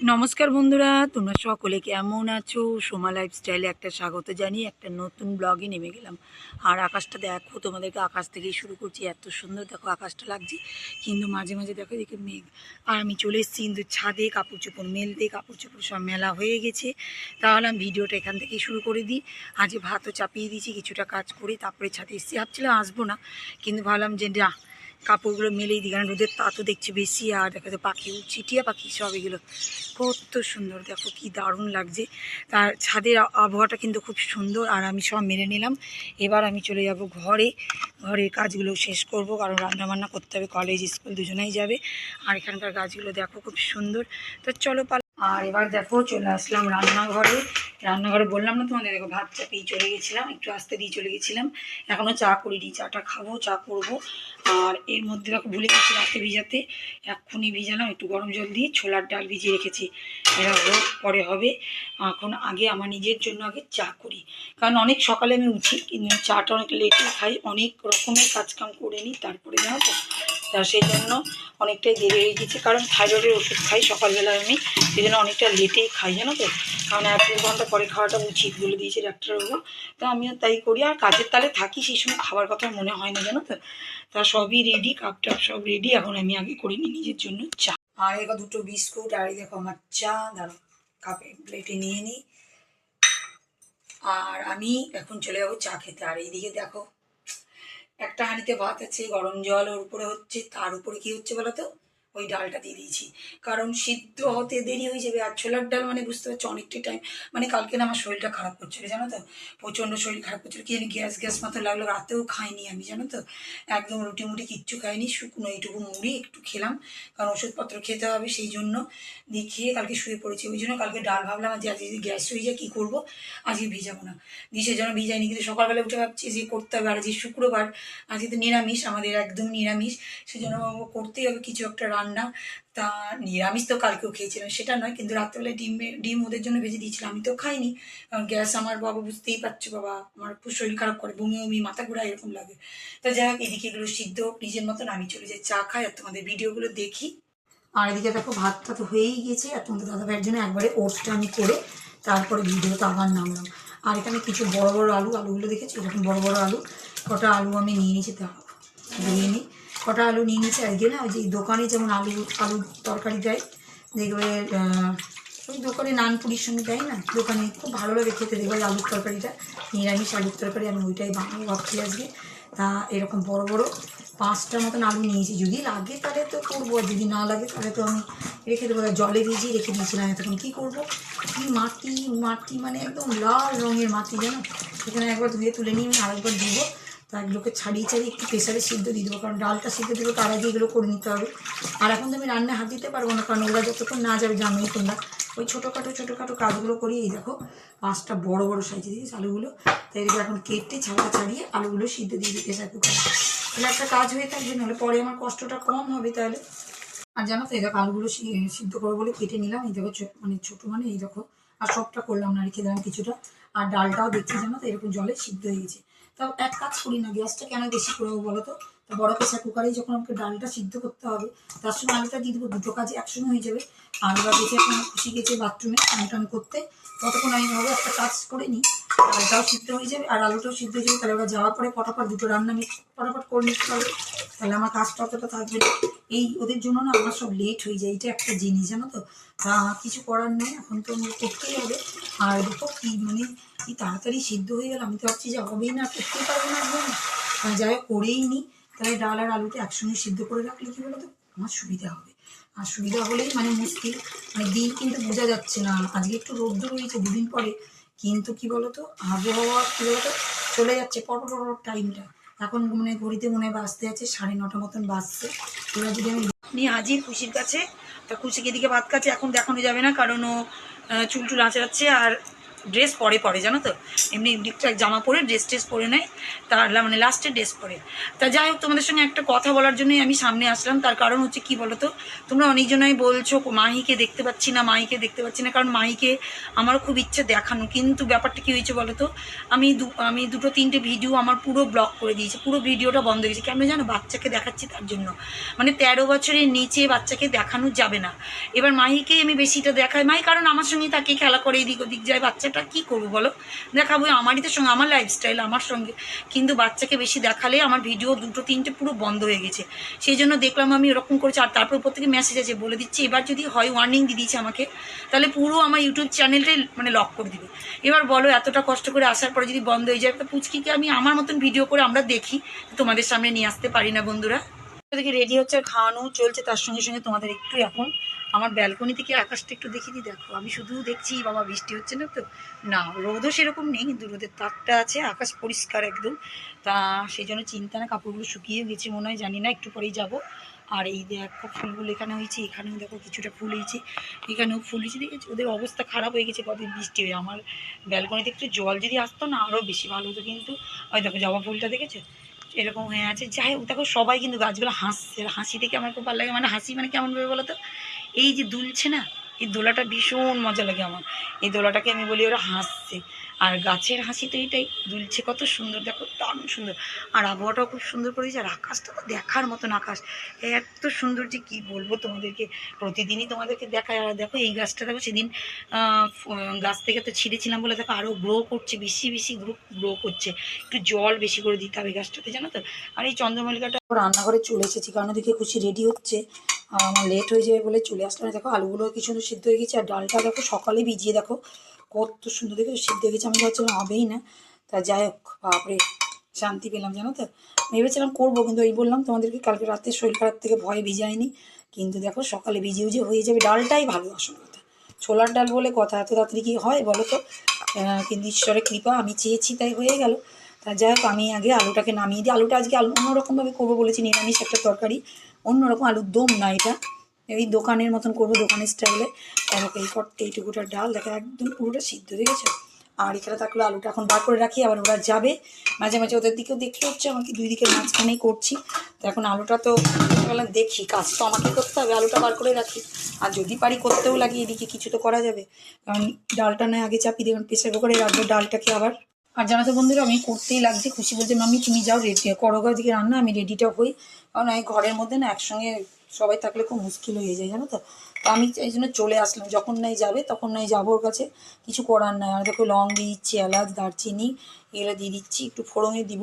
নমস্কার বন্ধুরা, তোমরা সকলে কেমন আছো? সোমা লাইফস্টাইলে একটা স্বাগত জানিয়ে একটা নতুন ব্লগে নেমে গেলাম। আর আকাশটা দেখো, তোমাদেরকে আকাশ থেকেই শুরু করছি। এত সুন্দর দেখো আকাশটা লাগছে, কিন্তু মাঝে মাঝে দেখো দেখে মেঘ। আর আমি চলে এসেছি কিন্তু ছাদে, কাপড় চোপড় মেলতে, কাপড় চোপড় সব মেলা হয়ে গেছে। তাহলে আমি ভিডিওটা এখান থেকেই শুরু করে দিই। আজ ভাতও চাপিয়ে দিয়েছি, কিছুটা কাজ করে তারপরে ছাদে এসেছি। ভাবছিলাম আসব না, কিন্তু ভাবলাম যে না কাপড়গুলো মেলেই দিই, কারণ রোদের তাতও দেখছি বেশি, আর দেখা যায় পাখি চিটিয়া পাখি সব এগুলো। কত সুন্দর, দেখো কি দারুণ লাগছে। তার ছাদের আবহাওয়াটা কিন্তু খুব সুন্দর, আর আমি সব মেরে নিলাম। এবার আমি চলে যাব ঘরে। ঘরের কাজগুলো শেষ করব, কারণ রান্নাবান্না করতে হবে, কলেজ, স্কুল দুজনেই যাবে। আর এখানকার গাছগুলো দেখো খুব সুন্দর। তো চলো আর এবার দেখো চলে আসলাম রান্নাঘরে। রান্নাঘরে বললাম না তোমাদের, দেখো ভাত চাপিয়ে চলে গেছিলাম, একটু আসতে দিয়ে চলে গেছিলাম। এখনও চা করিনি, চাটা খাব, চা করব। আর এর মধ্যে দেখো ভুলে গেছি রাতে ভিজাতে, এক্ষুনি ভিজালাম একটু গরম জল দিয়ে, ছোলার ডাল ভিজিয়ে রেখেছি। এরা হোক, পরে হবে। এখন আগে আমার নিজের জন্য আগে চা করি। কারণ অনেক সকালে আমি উঠি, কিন্তু চাটা অনেক লেটে খাই, অনেক রকমের কাজকাম করে নিই, তারপরে জানো তা সেই জন্য অনেকটাই দেরি হয়ে গেছে। কারণ থাইরয়েডের ওষুধ খাই সকালবেলায় আমি সেই জন্য অনেকটা লেটেই খাই, জানো তো? কারণ এক দেড় ঘণ্টা পরে খাওয়াটা উচিত বলে দিয়েছে ডাক্তারবাবু। তো আমিও তাই করি। আর কাজের তালে থাকি, সেই সময় খাবার কথা মনে হয় না, জানো তো? তা সবই রেডি কাপ টাপ সব রেডি এখন আমি আগে করে নিই, নিজের জন্য চা। আর দেখো দুটো বিস্কুট, আর দেখো আমার চা। দাঁড়ো কাপে প্লেটে নিয়ে নিই। আর আমি এখন চলে যাব চা খেতে। আর এইদিকে দেখো একটা হাঁড়িতে ভাত আছে, গরম জল ওর উপরে হচ্ছে, তার উপরে কি হচ্ছে বলো তো ওই ডালটা দিয়ে দিয়েছি। কারণ সিদ্ধ হতে দেরি হয়ে যাবে আর ছোলার ডাল মানে বুঝতে পারছ অনেকটাই টাইম মানে কালকে না আমার শরীরটা খারাপ করছিল, জানো তো? প্রচণ্ড শরীর খারাপ করছিল, কি জানি গ্যাস গ্যাস মতো লাগল, রাতেও খাইনি আমি, জানো তো? একদম রুটি মুটি কিচ্ছু খাইনি, শুকনো এইটুকু মুড়ি, একটু খেলাম, কারণ ওষুধপত্র খেতে হবে সেই জন্য। দিয়ে খেয়ে কালকে শুয়ে পড়েছি, ওই জন্য কালকে ডাল ভাবলাম যে আজকে যদি গ্যাস হয়ে যায় কী করব? আজকে ভিজাবো না। দিয়ে সেই জন্য ভিজাইনি, কিন্তু সকালবেলা উঠে ভাবছি যে করতে হবে, আর আজকে শুক্রবার, আজকে তো নিরামিষ, আমাদের একদম নিরামিষ, সেই জন্য ভাববো করতেই হবে, কিছু একটা রান্না তা নিরামিষ তো কালকেও খেয়েছিলাম, সেটা নয়, কিন্তু রাত্রেবেলায় ডিম ডিম ওদের জন্য ভেজে দিয়েছিলাম, আমি তো খাইনি। কারণ গ্যাস আমার বাবা বুঝতেই পারছ, বাবা, আমার শরীর খারাপ করে, বমি বমি, মাথা ঘোরা এরকম লাগে। তো যাই হোক, এদিকে এগুলো সিদ্ধ নিজের মতন আমি চলে যাই, চা খাই, আর তোমাদের ভিডিওগুলো দেখি। আর এদিকে দেখো ভাতটা তো হয়েই গেছে, আর তোমাদের দাদা ভাইয়ের জন্য একবারে ওটসটা আমি করে তারপরে ভিডিওতে আবার নামলাম। আর এখানে কিছু বড় বড় আলু, আলুগুলো দেখেছি? এরকম বড় বড় আলু, কটা আলু আমি নিয়ে নিয়েছি তা দিয়ে নিই। কটা আলু নিয়ে নিয়েছি আজকে না ওই যে দোকানে যেমন আলু আলু তরকারি দেয়, দেখবে ওই দোকানে নানপুরির সঙ্গে দেয় না, দোকানে খুব ভালো লাগে খেতে, দেখবে আলুর তরকারিটা, নিরামিষ আলুর তরকারি, আমি ওইটাই বানাবো ভাবছি আজকে। তা এরকম বড় বড় পাঁচটার মতন আলু নিয়েছি, যদি লাগে তাহলে তো করব, আর যদি না লাগে তাহলে তো আমি রেখে দেবো জলে ভিজিয়ে রেখে দিয়েছিলাম, এতক্ষণ কী করব? কি মাটি মাটি মানে একদম লাল রঙের মাটি, জানো? সেখানে একবার ধুয়ে তুলে নিয়ে আমি আরেকবার দিব তা এগুলোকে ছাড়িয়ে ছাড়িয়ে একটু প্রেশারে সিদ্ধ দিয়ে দেবো, কারণ ডালটা সিদ্ধ দেবো তার আগে এগুলো করে নিতে হবে। আর এখন তো আমি রান্নায় হাত দিতে পারব না, কারণ ওরা যতক্ষণ না যাবে জানোই তোমরা। ওই ছোটোখাটো ছোটোখাটো কাজগুলো করি, এই দেখো, পাঁচটা বড় বড় সাইজে দিয়েছি আলুগুলো। তাই এগুলো এখন কেটে ছাড়া ছাড়িয়ে আলুগুলো সিদ্ধ দিয়ে দিই প্রেসার কুকারে তাহলে একটা কাজ হয়ে থাকবে, নাহলে পরে আমার কষ্টটা কম হবে তাহলে। আর জানো তো, এই দেখো আলুগুলো সিদ্ধ করব বলে কেটে নিলাম, এই দেখো মানে ছোটো মানে এই দেখো। আর সবটা করলাম না রেখে দিলাম কিছুটা। আর ডালটাও দেখছি জানো তো, এরকম জলে সিদ্ধ হয়ে গেছে। তাও এক কাজ করি না, গ্যাসটা কেন বেশি করব বলো তো? তা বড় প্রেসার কুকারেই যখন আমাকে ডালটা সিদ্ধ করতে হবে, তার সঙ্গে আলুটা দিয়ে দেবো, দুটো কাজে একসঙ্গে হয়ে যাবে। আলুটা গেছে এখন খুশি গেছে বাথরুমে টান টান করতে। ততক্ষণ আমি ভাবো একটা কাজ করে নিই ডালটাও সিদ্ধ হয়ে যাবে, আর আলুটাও সিদ্ধ হয়ে যাবে, তাহলে ওরা যাওয়ার পরে ফটাফট দুটো রান্না আমি ফটাফট করে নিতে পারবে তাহলে আমার কাজটা অতটা থাকবে না। এই ওদের জন্য না আমার সব লেট হয়ে যায়, এটা একটা জিনিস, জানো তো? তা কিছু করার নেই, এখন তো করতেই হবে। আর দেখো কি মানে কি তাড়াতাড়ি সিদ্ধ হয়ে গেল? আমি তো ভাবছি যে হবেই না, করতেই পারব না একদম। যাই হোক, করেই নিই তাহলে ডাল আর আলুটা একসঙ্গে সিদ্ধ করে রাখলে কি বলতো? আমার সুবিধা হবে। আর সুবিধা হলেই মানে মুশকিল। মানে দিন কিন্তু বোঝা যাচ্ছে না। আজকে একটু রোদ্দুর রয়েছে দুদিন পরে। কিন্তু কি বলতো? আবহাওয়া কি বলতো? চলে যাচ্ছে পর পর টাইমটা। এখন মানে ঘড়িতে মনে বাজতে আছে সাড়ে নটা মতন বাজছে। এবার যদি আমি নিয়ে হাজির খুশির কাছে, তা খুশিকে এদিকে ভাত খাচ্ছে এখন দেখানো যাবে না, কারণ ও চুল টুল আঁচড়াচ্ছে আর ড্রেস পরে পরে, জানো তো? এমনি ঠিকঠাক জামা পরে ড্রেস ট্রেস পরে নেয়, তার মানে লাস্টে ড্রেস পরে। তা যাই হোক, তোমাদের সঙ্গে একটা কথা বলার জন্যই আমি সামনে আসলাম, তার কারণ হচ্ছে কি বলো তো তোমরা অনেকজনাই বলছো, মাহিকে দেখতে পাচ্ছি না, মাহিকে দেখতে পাচ্ছি না, কারণ মাহিকে আমারও খুব ইচ্ছে দেখানো। কিন্তু ব্যাপারটা কি হয়েছে বলো তো আমি দু আমি দুটো তিনটে ভিডিও আমার পুরো ব্লক করে দিয়েছি, পুরো ভিডিওটা বন্ধ হয়ে গেছে। কেন জানো? বাচ্চাকে দেখাচ্ছি তার জন্য। মানে তেরো বছরের নিচে বাচ্চাকে দেখানো যাবে না। এবার মাহিকে আমি বেশিটা দেখাই, মাহি কারণ আমার সঙ্গে তাকে খেলা করে, এদিক ওদিক যায়, বাচ্চাটা কি করব বলো? দেখাবো আমারই তো সঙ্গে, আমার লাইফস্টাইল আমার সঙ্গে। কিন্তু বাচ্চাকে বেশি দেখালে আমার ভিডিও দুটো, তিনটে পুরো বন্ধ হয়ে গেছে। সেই জন্য দেখলাম আমি ওরকম করেছি। আর তারপর উপর থেকে মেসেজ আছে, বলে দিচ্ছি, এবার যদি হয় ওয়ার্নিং দিয়ে দিয়েছে আমাকে, তাহলে পুরো আমার ইউটিউব চ্যানেলটাই মানে লক করে দিবে। এবার বলো, এতটা কষ্ট করে আসার পরে যদি বন্ধ হয়ে যায়, তো পুচকিকে আমি আমার মতন ভিডিও করে আমরা দেখি, তোমাদের সামনে নিয়ে আসতে পারি না বন্ধুরা। রেডি হচ্ছে খাওয়ানো চলছে, তার সঙ্গে সঙ্গে তোমাদের একটু এখন আমার ব্যালকনি থেকে আকাশটা একটু দেখিয়ে দিই, দেখো, আমি শুধু দেখছি, বাবা, বৃষ্টি হচ্ছে না তো। না, রোদও সেরকম নেই, কিন্তু রোদের তাপটা আছে, আকাশ পরিষ্কার একদম। তা সেই জন্য চিন্তা না, কাপড়গুলো শুকিয়ে গেছে মনে হয়, জানি না, একটু পরেই যাব। আর এই দেখো, ফুলগুলো এখানে হয়েছে, এখানেও দেখো কিছুটা ফুল হয়েছে, এখানেও ফুল হয়েছে, দেখেছি? ওদের অবস্থা খারাপ হয়ে গেছে কদিন বৃষ্টি হয়ে। আমার ব্যালকনিতে একটু জল যদি আসতো না আরও বেশি ভালো হতো। কিন্তু ওই দেখো, জবা ফুলটা দেখেছ? এরকম হয়ে আছে। যাই হোক, দেখো, সবাই কিন্তু গাছগুলো হাসছে। হাসি থেকে আমার খুব ভালো লাগে। মানে হাসি মানে কেমন ভাবে বলো তো? এই যে দুলছে না, এই দোলাটা ভীষণ মজা লাগে আমার। এই দোলাটাকে আমি বলি ওরা হাসছে। আর গাছের হাসি তো এটাই, দুলছে কত সুন্দর, দেখো দারুণ সুন্দর। আর আবহাওয়াটাও খুব সুন্দর করে আর আকাশটা তো দেখার মতন আকাশ। এত সুন্দর যে কী বলব তোমাদেরকে, প্রতিদিনই তোমাদেরকে দেখায়। আর দেখো এই গাছটা, দেখো সেদিন গাছ থেকে তো ছিঁড়েছিলাম বলে দেখো আরও গ্রো করছে, বেশি বেশি গ্রো গ্রো করছে। একটু জল বেশি করে দিতে হবে গাছটাতে, জানো তো? আর এই চন্দ্রমল্লিকাটা রান্নাঘরে চলে এসেছি, কারণ দেখে খুশি রেডি হচ্ছে। আমার লেট হয়ে যাবে বলে চলে আসলাম। দেখো আলুগুলো কি সুন্দর সিদ্ধ হয়ে গেছে, আর ডালটা দেখো, সকালে ভিজিয়ে দেখো, কত সুন্দর দেখে সিদ্ধ হয়ে গেছে। আমি ভাবছিলাম হবেই না। তা যাই হোক, বাপরে, শান্তি পেলাম, জানো তো? ভেবেছিলাম করব, কিন্তু এই বললাম তোমাদেরকে, কালকে রাতে শরীর খারাপ থেকে ভয়ে ভিজায়নি কিন্তু দেখো, সকালে ভিজিয়ে ভিজিয়ে হয়ে যাবে, ডালটাই ভালো আসল কথা। ছোলার ডাল বলে কথা, এত তাড়াতাড়ি কি হয় বলো তো? কিন্তু ঈশ্বরের কৃপা, আমি চেয়েছি, তাই হয়ে গেল। যাই হোক, আমি আগে আলুটাকে নামিয়ে দিই। আলুটা আজকে আলু অন্যরকমভাবে করব বলেছি, নিরামিষ একটা তরকারি। অন্যরকম আলুর দম না এটা। এই দোকানের মতন করব, দোকানের স্টাইলে দেখো এই কট এইটুকুটা ডাল। দেখো, একদম পুরোটা সিদ্ধ, দেখেছ? আর এখানে থাকলে আলুটা এখন বার করে রাখি, আবার ওরা যাবে। মাঝে মাঝে ওদের দিকেও দেখতে হচ্ছে, আমাকে দুই দিকের মাঝখানেই করছি। তো এখন আলুটা তো বললাম দেখি, কাজ তো আমাকে করতে হবে, আলুটা বার করে রাখি। আর যদি পারি করতেও লাগি, এদিকে কিছু তো করা যাবে। কারণ ডালটা নয় আগে চাপিয়ে দেবেন প্রেসার কুকারে রাখব, ডালটাকে আবার আর জানো বন্ধুরা, আমি করতেই লাগছে, খুশি বলছে মামি তুমি যাও রেডি করো গা দিকে রান্না, আমি রেডিটা হই। কারণ এই ঘরের মধ্যে না, একসঙ্গে সবাই থাকলে খুব মুশকিল হয়ে যায়, জানো তো? আমি এই জন্য চলে আসলাম। যখন নাই যাবে, তখন নাই যাব ওর কাছে। কিছু করার নাই। আর দেখো, লং দিয়ে দিচ্ছি এলাচ, দারচিনি এগুলো দিয়ে দিচ্ছি। একটু ফোড়ঙে দিব।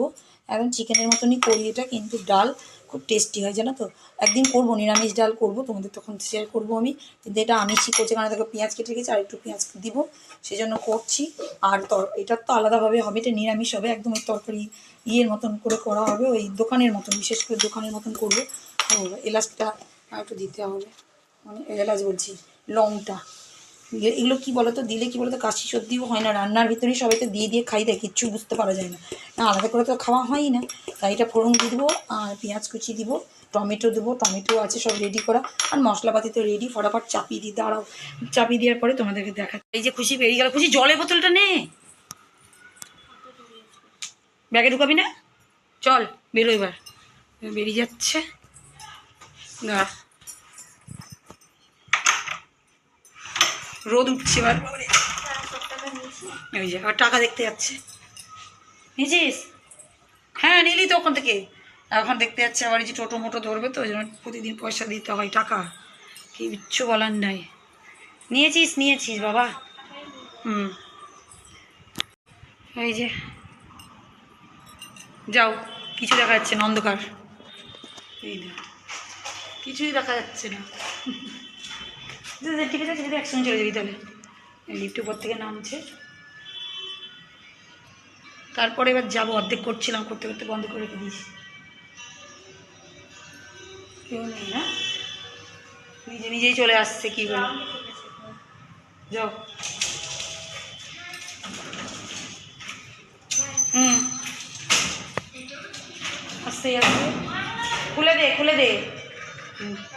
একদম চিকেনের মতনই করি এটা, কিন্তু ডাল খুব টেস্টি হয়, জানো তো? একদিন করব, নিরামিষ ডাল করব, তোমাদের তখন শেয়ার করব আমি। কিন্তু এটা আমিষই করছি, কারণ দেখো, পেঁয়াজ কেটে গেছে আর একটু পেঁয়াজ দিব। সেই জন্য করছি। আর তর এটার তো আলাদাভাবে হবে, এটা নিরামিষ হবে। একদম ওই তরকারি ইয়ের মতন করে করা হবে, ওই দোকানের মতন, বিশেষ করে দোকানের মতন করব। এলাচটা আর একটু দিতে হবে। এলাচ বলছি, লংটা। এগুলো কি বলতো? দিলে কি বলতো? কাশি সর্দিও হয় না, রান্নার ভিতরেই সবাই তো দিয়ে দিয়ে খাই দেয় কিচ্ছু বুঝতে পারা যায় না। না, আলাদা করে তো খাওয়া হয়ই না। তাই এটা ফোড়ন দিয়ে দেবো, আর পেঁয়াজ কুচি দিব, টমেটো দেবো, টমেটো আছে সব রেডি করা, আর মশলাপাতি তো রেডি ফটাফট চাপিয়ে দিই, দাঁড়াও। চাপিয়ে দেওয়ার পরে তোমাদেরকে দেখা এই যে খুশি বেরিয়ে গেল, খুশি, জলের বোতলটা নে। ব্যাগে ঢুকাবি না? চল, বেরো এবার। বেরিয়ে যাচ্ছে। দাঁড়া। রোদ উঠছে এবার। ওই যে, আবার টাকা দেখতে যাচ্ছে। নিয়েছিস হ্যাঁ নিলি তো ওখান থেকে। এখন দেখতে যাচ্ছে আবার এই যে টোটো মোটো ধরবে তো, ওই জন্য প্রতিদিন পয়সা দিতে হয় টাকা। কি কিচ্ছু বলার নাই। নিয়েছিস নিয়েছিস বাবা। হুম। এই যে, যাও, কিছু দেখা যাচ্ছে না অন্ধকার। এই না কিছুই দেখা যাচ্ছে না। ঠিক আছে ঠিক আছে একসঙ্গে চলে যাবি তাহলে। লিফট উপর থেকে নামছে। তারপরে এবার যাব, অর্ধেক করছিলাম, করতে করতে বন্ধ করে রেখে দিয়েছি। কেউ নেই, না? নিজে নিজেই চলে আসছে, কি বলে? যাও। হুম। আস্তে আস্তে খুলে দে খুলে দে। হুম।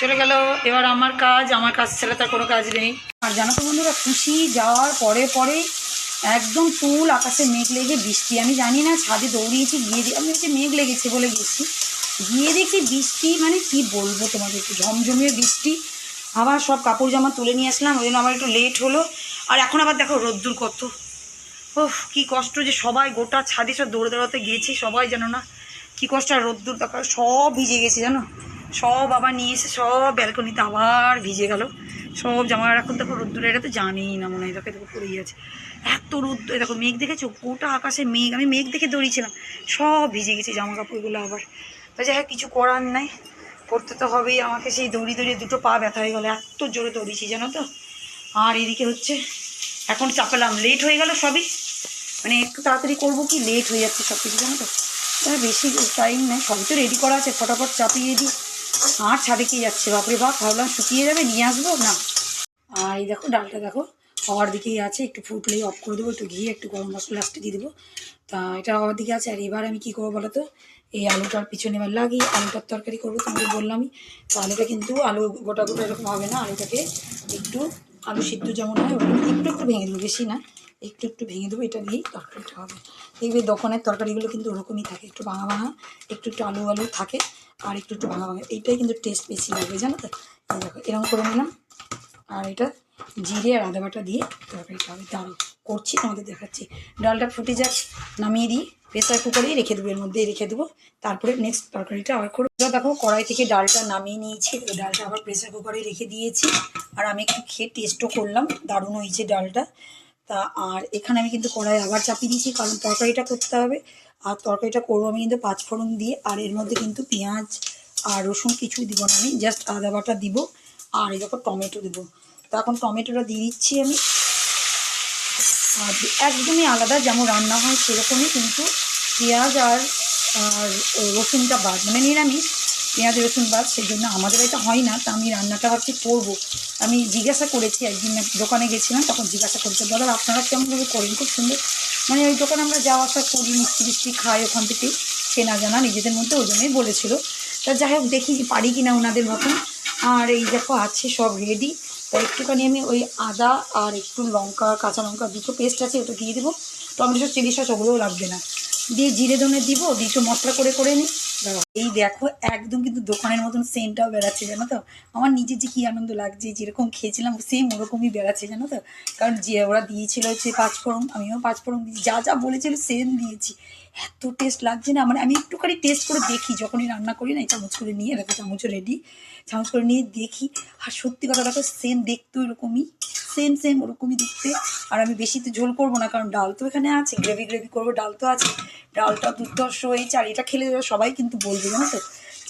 চলে গেল। এবার আমার কাজ আমার কাজ ছাড়া তার কোনো কাজ নেই। আর জানো তো বন্ধুরা, খুশি যাওয়ার পরে পরে একদম তুল আকাশে মেঘ লেগে বৃষ্টি। আমি জানি না, ছাদে দৌড়িয়েছি, গিয়ে আমি হচ্ছে মেঘ লেগেছে বলে গেছি। গিয়ে দেখি বৃষ্টি মানে কি বলব তোমাদেরকে ঝমঝমিয়ে বৃষ্টি। আবার সব কাপড় জামা তুলে নিয়ে আসলাম, ওই জন্য আমার একটু লেট হলো। আর এখন আবার দেখো রোদ্দুর কত। ওহ কি কষ্ট যে সবাই গোটা ছাদে সব দৌড়ে দৌড়াতে গিয়েছে, সবাই জানো না, কি কষ্ট আর রোদ্দুর, দেখা সব ভিজে গেছে জানো। সব আবার নিয়ে এসে সব ব্যালকনিতে আবার ভিজে গেল। সব জামা এখন দেখো রোদ্দুর, এটা তো জানেই না মনে হয়, দেখো দেখো পড়েই আছে। এত রোদ্দ দেখো, মেঘ দেখেছ? গোটা আকাশে মেঘ, আমি মেঘ দেখে দৌড়িয়েছিলাম। সব ভিজে গেছে জামা কাপড়গুলো আবার। তো যাই হোক, কিছু করার নাই। করতে তো হবেই, আমাকে সেই দৌড়ি দৌড়িয়ে দুটো পা ব্যথা হয়ে গেলো, এত জোরে দৌড়িয়েছি, জানো তো? আর এদিকে হচ্ছে, এখন চাপালাম লেট হয়ে গেল সবই। মানে একটু তাড়াতাড়ি করব কি? লেট হয়ে যাচ্ছে সব কিছু জানো তো? বেশি টাইম নেই, সবই তো রেডি করা আছে, ফটাফট চাপিয়ে দিই। আর ছাদে কি যাচ্ছে? বাপরে বাপ, ভাবলাম শুকিয়ে যাবে, নিয়ে আসব না। আর এই দেখো, ডালটা দেখো, হওয়ার দিকেই আছে, একটু ফুটলেই অফ করে দেবো, একটু ঘি একটু গরম মশলা লাস্টে দিয়ে দেবো। তা এটা হওয়ার দিকে আছে, আর এবার আমি কী করব বলো তো? এই আলুটার পিছনে এবার লাগিয়ে আলুটার তরকারি করব তোমাকে বললামই। তো আলুটা কিন্তু আলু গোটা গোটা এরকম হবে না, আলুটাকে একটু আলু সিদ্ধ যেমন হয় একটু একটু ভেঙে দেবো, বেশি না। একটু একটু ভেঙে দেবো, এটা দিয়েই তরকারিটা হবে। দেখবে দোকানের তরকারিগুলো কিন্তু ওরকমই থাকে, একটু ভাঙা ভাঙা, একটু একটু আলু আলু থাকে আর একটু একটু ভাঙা ভাঙা। এইটাই কিন্তু টেস্ট বেশি লাগবে, জানো তো? এই দেখো, এরকম করে নিলাম। আর এটা জিরে আর আদা বাটা দিয়ে তরকারিটা আমি দাঁড়ো করছি, তোমাদের দেখাচ্ছি। ডালটা ফুটে যাক, নামিয়ে দিই। প্রেসার কুকারেই রেখে দেবো, এর মধ্যেই রেখে দেবো। তারপরে নেক্সট তরকারিটা আবার করে এবার দেখো, কড়াই থেকে ডালটা নামিয়ে নিয়েছি। ডালটা আবার প্রেসার কুকারে রেখে দিয়েছি। আর আমি একটু খেয়ে টেস্টও করলাম। দারুণ হয়েছে ডালটা। তা, আর এখানে আমি কিন্তু কড়াই আবার চাপিয়ে দিয়েছি, কারণ তরকারিটা করতে হবে। আর তরকারিটা করব আমি কিন্তু পাঁচফোড়ন দিয়ে, আর এর মধ্যে কিন্তু পেঁয়াজ আর রসুন কিছুই দিব না আমি জাস্ট আদা বাটা দিব, আর দেখো টমেটো দেবো। তো এখন টমেটোটা দিয়ে দিচ্ছি আমি। আর একদমই আলাদা, যেমন রান্না হয় সেরকমই কিন্তু পেঁয়াজ আর রসুনটা বাদ। মানে নিরামিষ। পেঁয়াজ রসুন বাদ সেই জন্য আমাদের এটা হয় না তা আমি রান্নাটা ভাবছি করব। আমি জিজ্ঞাসা করেছি একদিন দোকানে গেছিলাম তখন জিজ্ঞাসা করেছি দাদা আপনারা কেমনভাবে করেন? খুব সুন্দর। মানে ওই দোকানে আমরা যাওয়া আসা করি মিষ্টি মিষ্টি খাই ওখান থেকেই চেনা জানা নিজেদের মধ্যে ওই জন্যই বলেছিল। তা যাই হোক দেখি পারি কি না ওনাদের মতন। আর এই দেখো আছে সব রেডি তা একটুখানি আমি ওই আদা আর একটু লঙ্কা কাঁচা লঙ্কা দুটো পেস্ট আছে ওটা দিয়ে দেবো। টমেটো চিলি সস ওগুলোও লাগবে না। দিয়ে জিরে ধনে দিব দিয়ে একটু মশলা করে করে নিই। দাঁড়াও, এই দেখো, একদম কিন্তু দোকানের মতন সেন্টটাও বেড়াচ্ছে, জানো তো? আমার নিজের যে কী আনন্দ লাগছে, যেরকম খেয়েছিলাম সেম ওরকমই বেড়াচ্ছে, জানো তো? কারণ যে ওরা দিয়েছিল হচ্ছে পাঁচফোড়ন আমিও পাঁচফোড়ন দিয়েছি, যা যা বলেছিল সেম দিয়েছি। এত টেস্ট লাগছে না মানে আমি একটুখানি টেস্ট করে দেখি, যখনই রান্না করি না, এই চামচ করে নিয়ে, দেখো, চামচও রেডি চামচ করে নিয়ে দেখি, আর সত্যি কথা দেখো সেম দেখতে ওরকমই সেম সেম ওরকমই দেখতে, আর আমি বেশি তো ঝোল করব না, কারণ ডাল তো এখানে আছে গ্রেভি গ্রেভি করব, ডাল তো আছে, ডালটা দুর্ধর্ষ হয়েছে, আর এটা খেলে সবাই কিন্তু বলবে। জানো তো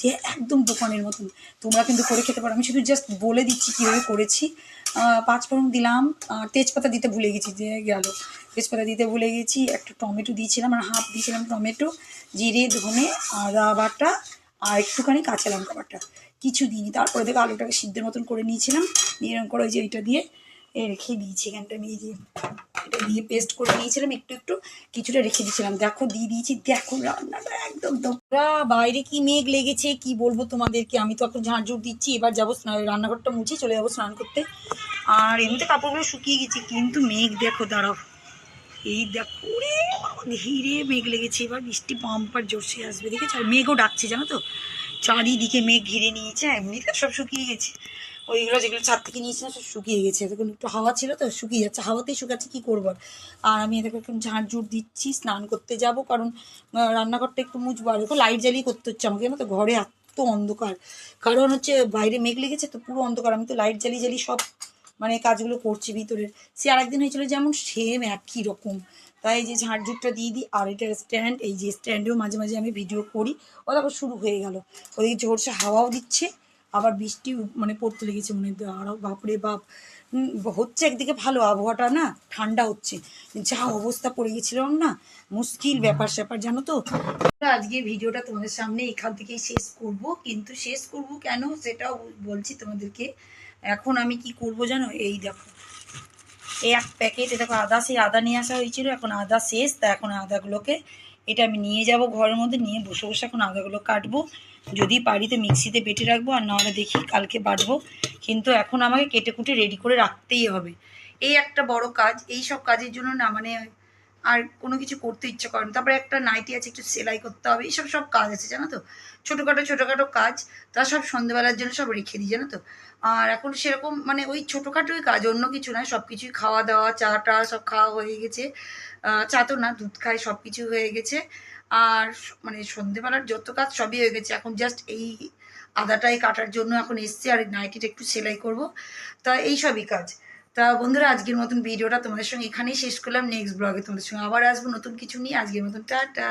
যে একদম দোকানের মতন। তোমরা কিন্তু করে খেতে পারো। আমি শুধু জাস্ট বলে দিচ্ছি কীভাবে করেছি। আহ, পাঁচফোড়ন দিলাম। আর তেজপাতা দিতে ভুলে গেছি যে গেল। তেজপাতা দিতে ভুলে গেছি। একটা টমেটো দিয়েছিলাম আর হাফ দিয়েছিলাম টমেটো জিরে ধনে আদা বাটা আর একটুখানি কাঁচা লঙ্কা বাটা। কিছু দিইনি। তারপরে দেখো আলুটাকে সিদ্ধের মতন করে নিয়েছিলাম। নিয়ে করে ওই যে এইটা দিয়ে রেখে দিয়েছি এখানটা নিয়ে যে এটা দিয়ে পেস্ট করে নিয়েছিলাম, একটু একটু কিছুটা রেখে দিয়েছিলাম। দেখো, দিয়ে দিয়েছি, দেখো রান্নাটা একদম তোমরা বাইরে কি মেঘ লেগেছে, কি বলব তোমাদেরকে? আমি তো এখন ঝাড়ঝুড় দিচ্ছি, এবার যাব স্নান- রান্নাঘরটা মুছে চলে যাব স্নান করতে। আর এমনিতে কাপড়গুলো শুকিয়ে গেছে, কিন্তু মেঘ দেখো, দাঁড়াও। এই দেখো রে ধীরে মেঘ লেগেছে, এবার বৃষ্টি পাম্পার জোরসে আসবে। দেখেছ? আর মেঘও ডাকছে, জানো তো? চারিদিকে মেঘ ঘিরে নিয়েছে এমনিতে সব শুকিয়ে গেছে। ওইগুলো যেগুলো ছাদ থেকে নিয়েছিলাম সব শুকিয়ে গেছে। এতক্ষণ একটু হাওয়া ছিল তো শুকিয়ে যাচ্ছে। হাওয়াতেই শুকাচ্ছে, কী করব আর? আমি এদেরকে এখন ঝাড়ঝুড় দিচ্ছি, স্নান করতে যাব কারণ রান্নাঘরটা একটু মুছবো। আর লাইট জ্বালিয়ে করতে হচ্ছে আমাকে, জানো তো? ঘরে এত অন্ধকার। কারণ হচ্ছে বাইরে মেঘ লেগেছে তো পুরো অন্ধকার। আমি তো লাইট জ্বালিয়ে জ্বালিয়ে সব মানে কাজগুলো করছি ভিতরের। সে আরেকদিন হয়েছিল যেমন সেম একই রকম। তাই যে ঝাড়ঝুড়টা দিয়ে দিই, আর এটা স্ট্যান্ড এই যে স্ট্যান্ডেও মাঝে মাঝে আমি ভিডিও করি। ও তারপর শুরু হয়ে গেল। ওদিকে জোরসে হাওয়াও দিচ্ছে। আবার বৃষ্টি মানে পড়তে লেগেছে মনে আরও বাপরে বাপ। হচ্ছে একদিকে ভালো, আবহাওয়াটা না ঠান্ডা হচ্ছে। যা অবস্থা পড়ে গেছিল না, মুশকিল ব্যাপার স্যাপার, জানো তো? আজকে ভিডিওটা তোমাদের সামনে এখান থেকেই শেষ করব। কিন্তু শেষ করব কেন সেটাও বলছি তোমাদেরকে। এখন আমি কি করব জানো? এই দেখো। এই এক প্যাকেট দেখো আদা, সেই আদা নিয়ে আসা হয়েছিল, এখন আদা শেষ। তা এখন আদাগুলোকে, এটা আমি নিয়ে যাব ঘরের মধ্যে, নিয়ে বসে বসে এখন আদাগুলো কাটবো। যদি পারি তো মিক্সিতে বেটে রাখব, আর নাহলে দেখি কালকে বাটবো। কিন্তু এখন আমাকে কেটে কুটে রেডি করে রাখতেই হবে। এই একটা বড় কাজ, এই সব কাজের জন্য না মানে আর কোনো কিছু করতে ইচ্ছে করে না। তারপরে একটা নাইটি আছে, একটু সেলাই করতে হবে, এইসব সব কাজ আছে, জানো তো? ছোটোখাটো ছোটোখাটো কাজ, তা সব সন্ধেবেলার জন্য সব রেখে দিই, জানো তো? আর এখন সেরকম মানে ওই ছোটোখাটোই কাজ, অন্য কিছু নয়, সব কিছুই খাওয়া দাওয়া চা টা সব খাওয়া হয়ে গেছে। চা তো না, দুধ খাই, সব কিছু হয়ে গেছে। আর মানে সন্ধেবেলার যত কাজ সবই হয়ে গেছে। এখন জাস্ট এই আদাটাই কাটার জন্য এখন এসছি আর নাইটিটা একটু সেলাই করব। তা এই সবই কাজ। তা বন্ধুরা, আজকের মতন ভিডিওটা তোমাদের সঙ্গে এখানেই শেষ করলাম। নেক্সট ব্লগে তোমাদের সঙ্গে আবার আসব নতুন কিছু নিয়ে। আজকের মতন, টাটা।